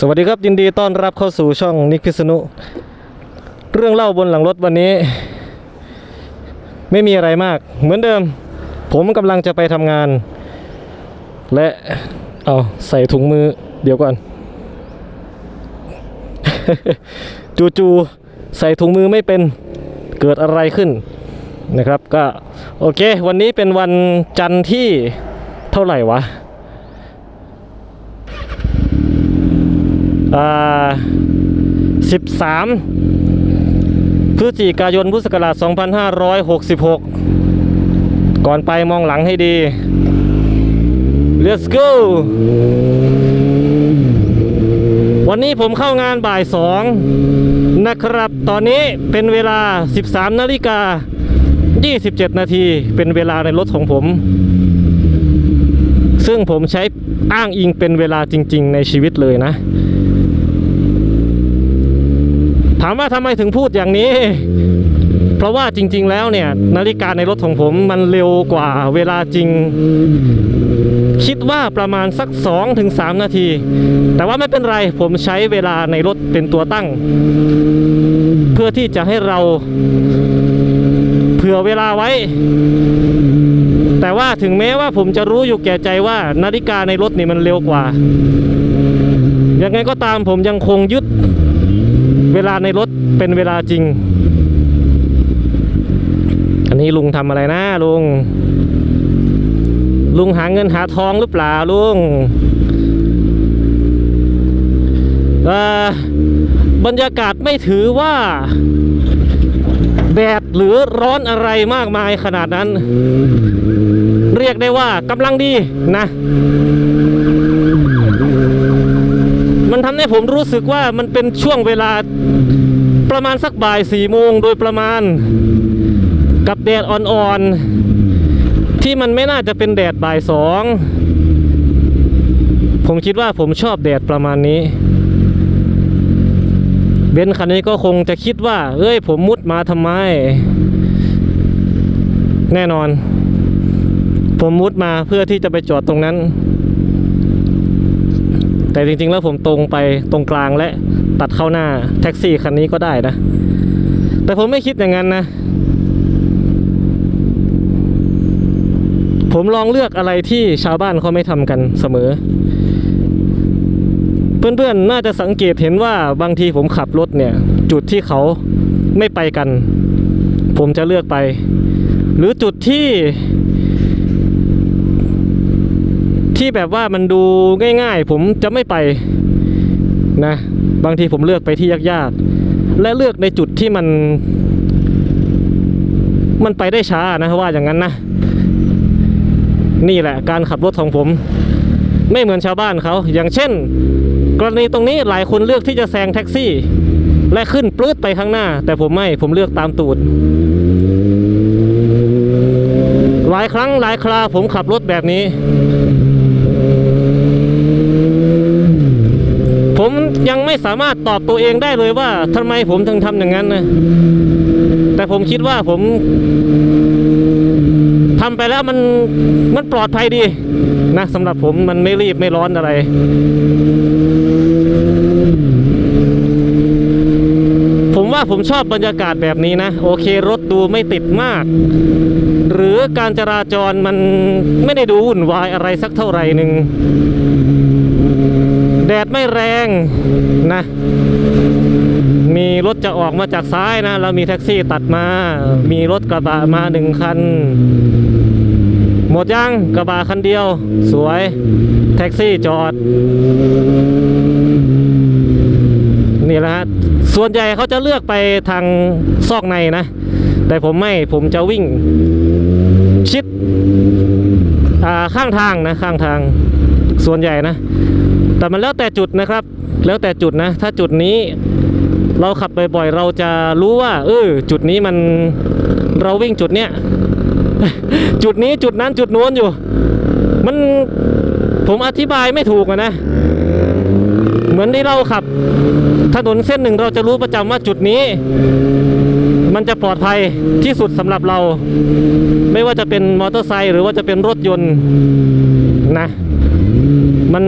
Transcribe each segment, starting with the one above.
สวัสดีครับยินดีต้อนรับเข้าสู่ช่องนิกพิษณุเรื่องเล่าบนหลังรถวันนี้ ไม่มีอะไรมาก เหมือนเดิม ผมกำลังจะไปทำงาน และเอาใส่ถุงมือเดี๋ยวก่อนจู่ๆใส่ถุงมือไม่เป็นเกิดอะไรขึ้นนะครับ ก็โอเค วันนี้เป็นวันจันทร์ที่เท่าไหร่วะ อ่า 13 พฤศจิกายนพุทธศักราช 2566 ก่อนไปมองหลังให้ดี let's go วันนี้ผมเข้างานบ่าย 2 นะครับ ตอนนี้เป็นเวลา 13 นาฬิกา 27 นาทีเป็นเวลาในรถของผม ซึ่งผมใช้อ้างอิงเป็นเวลาจริง ๆ ในชีวิตเลยนะ ถามว่าทำไมถึงพูดอย่างนี้ เพราะว่าจริง ๆ แล้วเนี่ย นาฬิกาในรถของผมมันเร็วกว่าเวลาจริง คิดว่าประมาณสัก 2-3 นาที แต่ว่าไม่เป็นไรผมใช้เวลาในรถเป็นตัวตั้ง เพื่อที่จะให้เราเผื่อเวลาไว้แต่ว่าถึงแม้ว่าผมจะรู้อยู่แก่ใจว่านาฬิกาในรถนี่มันเร็วกว่า ยังไงก็ตามผมยังคงยึด เวลาในรถเป็นเวลาจริง อันนี้ลุงทำอะไรนะลุง ลุงหาเงินหาทองหรือเปล่าลุงเอ่อบรรยากาศไม่ถือว่า แดดหรือร้อนอะไรมากมายขนาดนั้น เรียกได้ว่ากำลังดีนะ ทำให้ผมรู้สึกว่ามันเป็นช่วงเวลาประมาณสักบ่ายสี่โมงโดยประมาณ กับแดดอ่อนๆ ที่มันไม่น่าจะเป็นแดดบ่ายสอง ผมคิดว่าผมชอบแดดประมาณนี้ เบนคันนี้ก็คงจะคิดว่า เอ้ยผมมุดมาทำไม แน่นอน ผมมุดมาเพื่อที่จะไปจอดตรงนั้น แต่จริงๆแล้วผมตรงไปตรงกลางและตัดเข้าหน้าแท็กซี่คันนี้ก็ได้นะ แต่ผมไม่คิดอย่างนั้นนะ ผมลองเลือกอะไรที่ชาวบ้านเขาไม่ทำกันเสมอ เพื่อนๆน่าจะสังเกตเห็นว่าบางทีผมขับรถเนี่ย จุดที่เขาไม่ไปกัน ผมจะเลือกไป หรือจุดที่ ที่แบบว่ามันดูง่าย ๆ ผมจะไม่ไปนะ บางทีผมเลือกไปที่ยากๆ และเลือกในจุดที่มัน มันไปได้ช้านะว่าอย่างนั้นนะ นี่แหละการขับรถของผม ไม่เหมือนชาวบ้านเขา อย่างเช่น กรณีตรงนี้หลายคนเลือกที่จะแซงแท็กซี่ และขึ้นปลื้ดไปข้างหน้า แต่ผมไม่ผมเลือกตามตูดหลายครั้งหลายคราผมขับรถแบบนี้ ผมยังไม่สามารถตอบตัวเองได้เลยว่าทำไมผมถึงทำอย่างนั้นนะแต่ผมคิดว่าผมทำไปแล้วมันมันปลอดภัยดีนะสำหรับผมมันไม่รีบไม่ร้อนอะไรผมว่าผมชอบบรรยากาศแบบนี้นะ โอเครถดูไม่ติดมาก หรือการจราจรมันไม่ได้ดูวุ่นวายอะไรสักเท่าไหร่หนึ่ง แดดไม่แรงนะ มีรถจะออกมาจากซ้ายนะแล้วมีแท็กซี่ตัดมา มีรถกระบะมาหนึ่งคัน หมดยังกระบะคันเดียว สวย แท็กซี่จอด นี่แหละฮะส่วนใหญ่เขาจะเลือกไปทางซอกในนะ แต่ผมไม่ผมจะวิ่ง ชิดข้างทางนะข้างทางส่วนใหญ่นะ แต่มันแล้วแต่จุดนะครับ แล้วแต่จุดนะ ถ้าจุดนี้เราขับบ่อยๆเราจะรู้ว่า เออจุดนี้มันเราวิ่งจุดเนี้ยจุดนี้จุดนั้นจุดน้นอยู่ มันผมอธิบายไม่ถูกะนะ เหมือนที่เราขับ ถนนเส้นหนึ่งเราจะรู้ประจำว่าจุดนี้ มันจะปลอดภัยที่สุดสำหรับเรา ไม่ว่าจะเป็นมอเตอร์ไซค์หรือว่าจะเป็นรถยนต์นะ มัน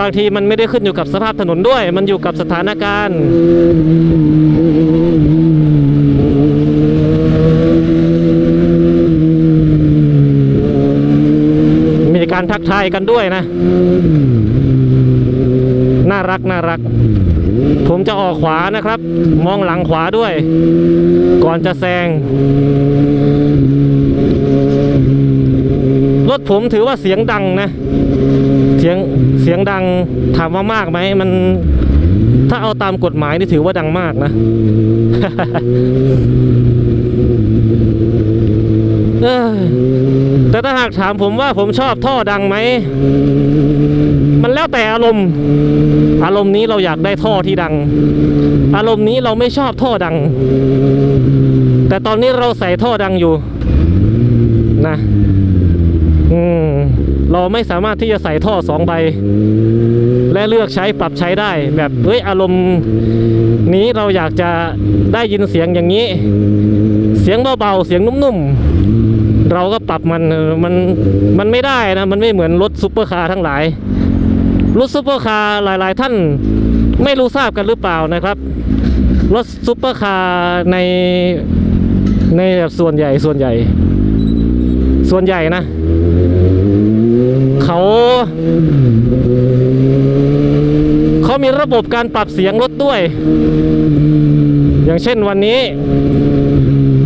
บางทีมันไม่ได้ขึ้นอยู่กับสภาพถนนด้วย มันอยู่กับสถานการณ์ มีการทักทายกันด้วยนะ น่ารักน่ารัก ผมจะออกขวานะครับ มองหลังขวาด้วย ก่อนจะแซง รถผมถือว่าเสียงดังนะ เสียงเสียงดังถามว่ามากไหมมันถ้าเอาตามกฎหมายนี่ถือว่าดังมากนะแต่ถ้าหากถามผมว่าผมชอบท่อดังไหม มันแล้วแต่อารมณ์ อารมณ์นี้เราอยากได้ท่อที่ดัง อารมณ์นี้เราไม่ชอบท่อดัง แต่ตอนนี้เราใส่ท่อดังอยู่ นะ เราไม่สามารถที่จะใส่ท่อสองใบ และเลือกใช้ปรับใช้ได้ แบบเฮ้ยอารมณ์นี้เราอยากจะได้ยินเสียงอย่างนี้ เสียงเบาๆเสียงนุ่มๆ เราก็ปรับมันมันมันไม่ได้นะ มันไม่เหมือนรถซุปเปอร์คาร์ทั้งหลาย รถซุปเปอร์คาร์หลาย ๆ ท่านไม่รู้ทราบกันหรือเปล่านะครับ รถซุปเปอร์คาร์ในในแบบส่วนใหญ่ส่วนใหญ่ ส่วนใหญ่นะ เขาเขามีระบบการปรับเสียงรถด้วย อย่างเช่นวันนี้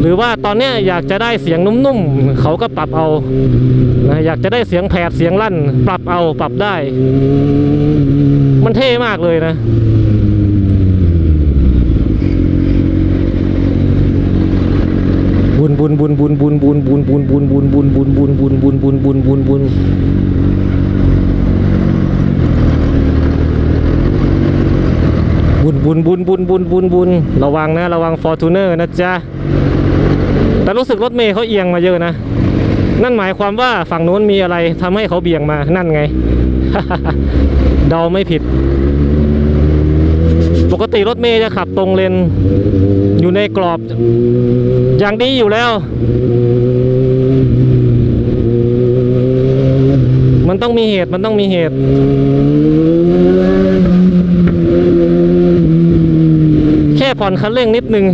หรือว่าตอนนี้อยากจะได้เสียงนุ่มๆเขาก็ปรับเอานะอยากจะได้เสียงแผดเสียงลั่น ปรับเอาปรับได้ มันเท่มากเลยนะบุญบุญบุญบุญบุญบุญบุญบุญบุญบุญบุญบุญบุญบุญบุญบุญบุญบุญ บุญบุญบุญบุญบุญบุญระวังนะ ระวังฟอร์ทูเนอร์นะจ๊ะ แต่รู้สึกรถเมย์เขาเอียงมาเยอะนะ นั่นหมายความว่าฝั่งโน้นมีอะไรทำให้เขาเบี่ยงมานั่นไง เดาไม่ผิด ปกติรถเมย์จะขับตรงเลน อยู่ในกรอบ อย่างดีอยู่แล้ว มันต้องมีเหตุมันต้องมีเหตุ ผ่อนคันเร่งนิดนึง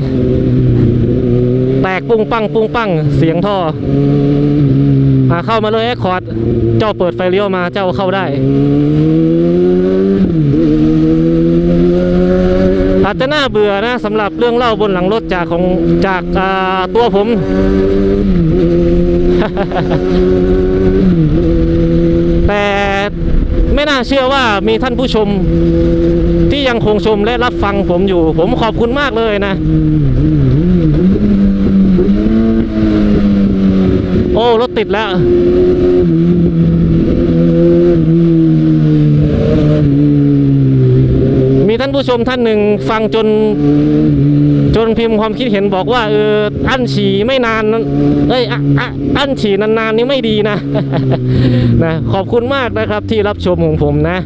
แตกปุ้งปังปุ้งปังเสียงท่ออาเข้ามาเลยแอคคอร์ดเจ้าเปิดไฟเลี้ยวมาเจ้าเข้าได้ อาจจะน่าเบื่อนะสำหรับเรื่องเล่าบนหลังรถจากของจากาตัวผม แต่ ไม่น่าเชื่อว่ามีท่านผู้ชมที่ยังคงชมและรับฟังผมอยู่ ผมขอบคุณมากเลยนะ โอ้รถติดแล้ว มีท่านผู้ชมท่านหนึ่งฟังจน จนพิมพ์ความคิดเห็นบอกว่าเอออั้นฉี่ไม่นานนั้นเอ้ยอ,อ,อั้นฉี่นานๆนี่ไม่ดีนะนะขอบคุณมากนะครับที่รับชมของผมนะ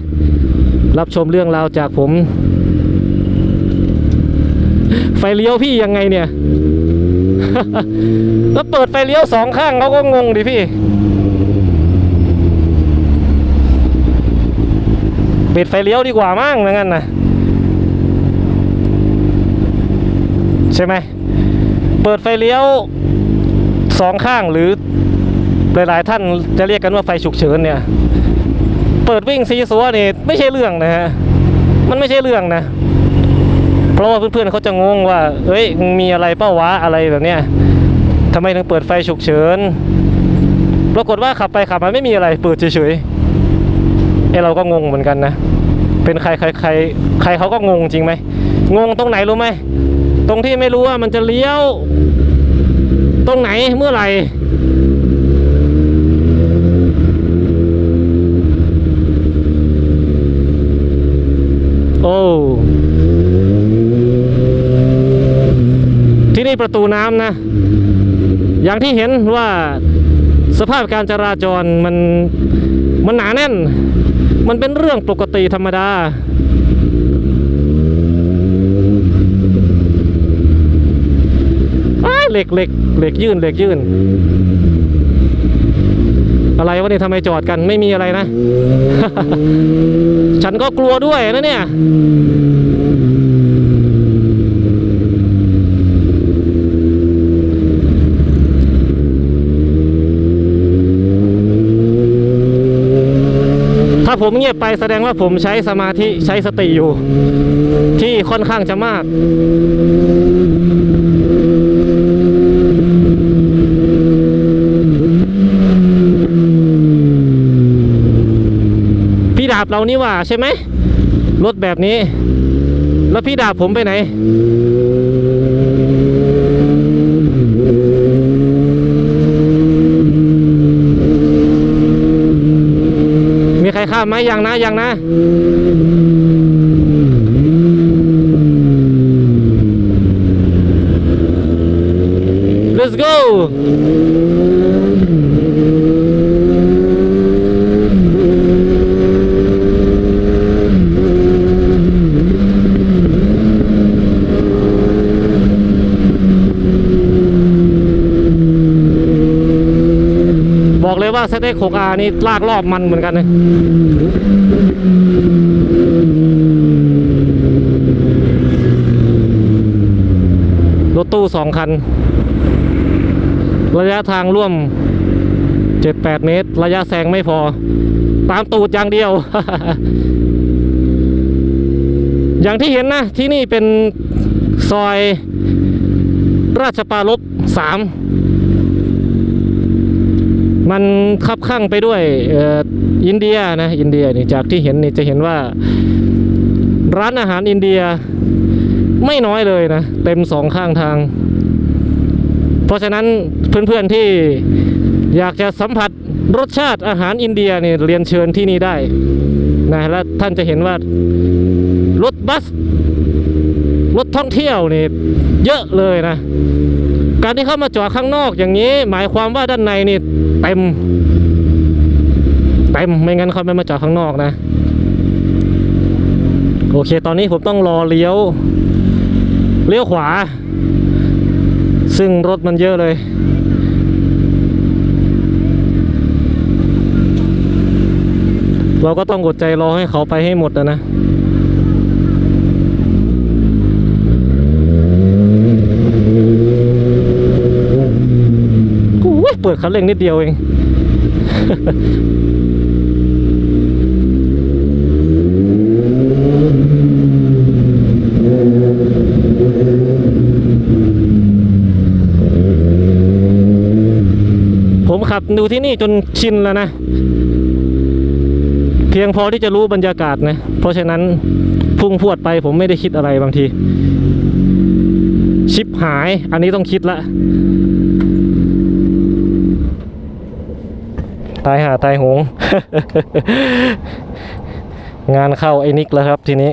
รับชมเรื่องราวจากผม ไฟเลี้ยวพี่ยังไงเนี่ยแล้วเปิดไฟเลี้ยวสองข้างเขาก็งงดิพี่ปิดไฟเลี้ยวดีกว่ามั้งนะงั้นนะ ใช่ไหมเปิดไฟเลี้ยวสองข้างหรือหลายๆท่านจะเรียกกันว่าไฟฉุกเฉินเนี่ย เปิดวิ่งซีซัวนี่ไม่ใช่เรื่องนะฮะมันไม่ใช่เรื่องนะ เพราะว่าเพื่อนๆเขาจะงงว่าเอ้ยมีอะไรเป้าวะอะไรแบบเนี้ยทำไมถึงเปิดไฟฉุกเฉินปรากฏว่าขับไปขับมาไม่มีอะไรเปิดเฉยๆไอเราก็งงเหมือนกันนะ เป็นใครใครใครใครเขาก็งงจริงไหมงงตรงไหนรู้ไหม ตรงที่ไม่รู้ว่ามันจะเลี้ยว ตรงไหนเมื่อไหร่โอ้ที่นี่ประตูน้ำนะ อย่างที่เห็นว่าสภาพการจราจรมันมันหนาแน่น มันเป็นเรื่องปกติธรรมดา เหล็กเหล็กเหล็กยื่นเหล็กยื่น อะไรวะเนี่ยทำไมจอดกันไม่มีอะไรนะ ฉันก็กลัวด้วยนะเนี่ยถ้าผมเงียบไปแสดงว่าผมใช้สมาธิใช้สติอยู่ ที่ค่อนข้างจะมากาบเรานี่หว่าใช่ไหมรถแบบนี้ แล้วพี่ดาบผมไปไหน มีใครข้ามไหมยังนะยังนะ ZX6R นี่ลากรอบมันเหมือนกันเลยรถตู้สองคัน ระยะทางร่วม 7-8 เมตร ระยะแซงไม่พอ ตามตูดอย่างเดียว อย่างที่เห็นนะ ที่นี่เป็นซอยราชปารบ3 มันคับข้างไปด้วยอ,อินเดียนะอินเดียนี่จากที่เห็นนี่จะเห็นว่าร้านอาหารอินเดียไม่น้อยเลยนะ เต็มสองข้างทาง เพราะฉะนั้นเพื่อนๆที่อยากจะสัมผัสรสชาติอาหารอินเดียเนี่ยเรียนเชิญที่นี่ได้นะแล้วท่านจะเห็นว่ารถบัสรถท่องเที่ยวนี่เยอะเลยนะ การที่เข้ามาจอดข้างนอกอย่างนี้ หมายความว่าด้านในนี่ เต็มเต็มไม่งั้นเขาไม่มาจอดข้างนอกนะ โอเค ตอนนี้ผมต้องรอเลี้ยว เลี้ยวขวา ซึ่งรถมันเยอะเลยเราก็ต้องอดใจรอให้เขาไปให้หมดนะนะ โอ้ย เปิดคันเร่งนิดเดียวเอง ผมขับดูที่นี่จนชินแล้วนะ เพียงพอที่จะรู้บรรยากาศนะ เพราะฉะนั้นพุ่งพรวดไปผมไม่ได้คิดอะไรบางที ชิปหายอันนี้ต้องคิดละ ตายหาตายหง งานเข้าไอ้นิกแล้วครับทีนี้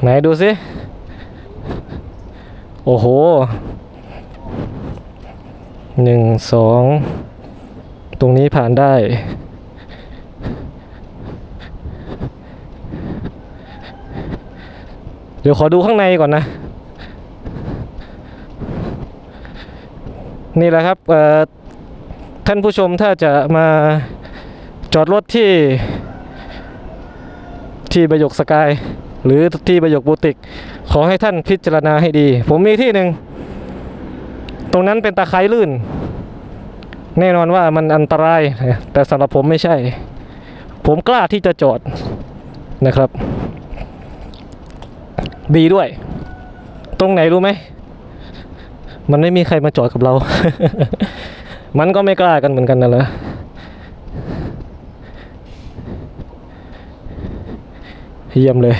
ไหนดูสิ โอ้โหหนึ่งสองตรงนี้ผ่านได้ เดี๋ยวขอดูข้างในก่อนนะ นี่แหละครับเอ่อ ท่านผู้ชมถ้าจะมาจอดรถที่ที่ประโยคสกาย หรือที่ประโยคบูติก ขอให้ท่านพิจารณาให้ดี ผมมีที่หนึ่ง ตรงนั้นเป็นตะไคร้ลื่น แน่นอนว่ามันอันตราย แต่สำหรับผมไม่ใช่ ผมกล้าที่จะจอดนะครับ ดีด้วย ตรงไหนรู้ไหม มันไม่มีใครมาจอดกับเรา มันก็ไม่กล้ากันเหมือนกันนั่นแหละเยี่ยมเลย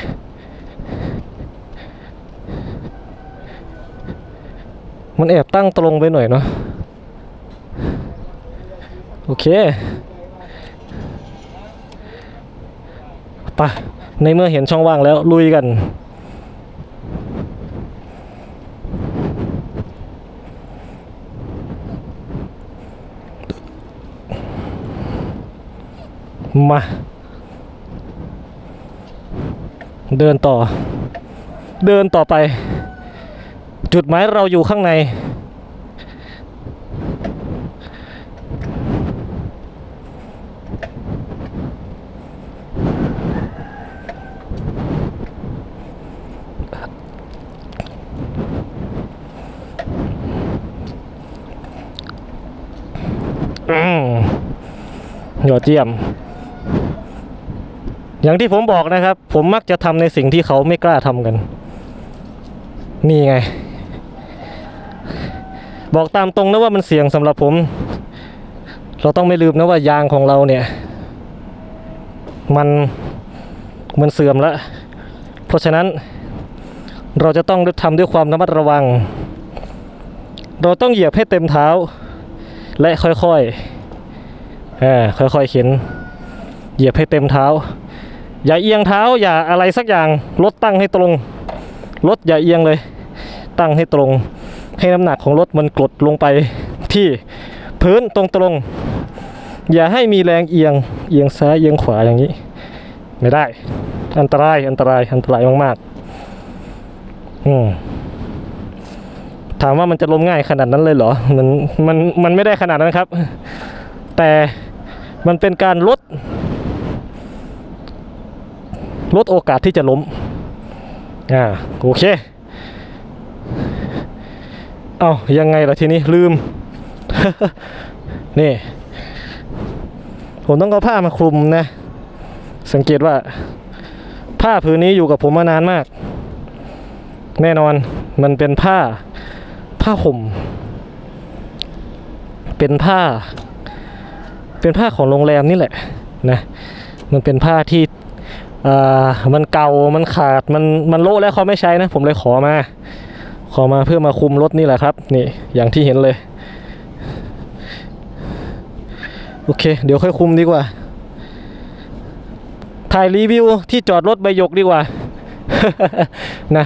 มันแอบตั้งตรงไปหน่อยเนาะโอเคปะในเมื่อเห็นช่องว่างแล้วลุยกัน มา เดินต่อ เดินต่อไป จุดหมายเราอยู่ข้างใน อืมยอดเยี่ยม อย่างที่ผมบอกนะครับ ผมมักจะทำในสิ่งที่เขาไม่กล้าทำกัน นี่ไง บอกตามตรงนะว่ามันเสี่ยงสำหรับผม เราต้องไม่ลืมนะว่ายางของเราเนี่ย มันมันเสื่อมแล้ว เพราะฉะนั้นเราจะต้องทำด้วยความระมัดระวัง เราต้องเหยียบให้เต็มเท้า และค่อยๆ อ่า ค่อยๆ เข็น เหยียบให้เต็มเท้า อย่าเอียงเท้าอย่าอะไรสักอย่างรถตั้งให้ตรงรถอย่าเอียงเลย ตั้งให้ตรง ให้น้ำหนักของรถมันกดลงไปที่พื้นตรงๆอย่าให้มีแรงเอียงเอียงซ้ายเอียงขวาอย่างนี้ ไม่ได้ อันตรายอันตรายอันตรายมากๆอืมถามว่ามันจะล้มง่ายขนาดนั้นเลยเหรอ มันมันมันไม่ได้ขนาดนั้นครับ แต่มันเป็นการลด ลดโอกาสที่จะล้มอ่าโอเค เอายังไงล่ะทีนี้ลืม นี่ผมต้องเอาผ้ามาคลุมนะ สังเกตว่า ผ้าผืนนี้อยู่กับผมมานานมาก แน่นอนมันเป็นผ้า ผ้าห่ม เป็นผ้า เป็นผ้าของโรงแรมนี่แหละนะ มันเป็นผ้าที่ มันเก่ามันขาดมันมันโละแล้วเขาไม่ใช้นะ ผมเลยขอมา ขอมาเพื่อมาคุมรถนี่แหละครับ นี่อย่างที่เห็นเลย โอเค เดี๋ยวค่อยคุมดีกว่า ถ่ายรีวิวที่จอดรถใบยกดีกว่านะ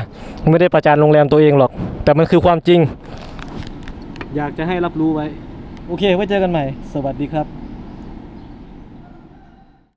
ไม่ได้ประจานโรงแรมตัวเองหรอก แต่มันคือความจริง อยากจะให้รับรู้ไว้ โอเค ไว้เจอกันใหม่ สวัสดีครับ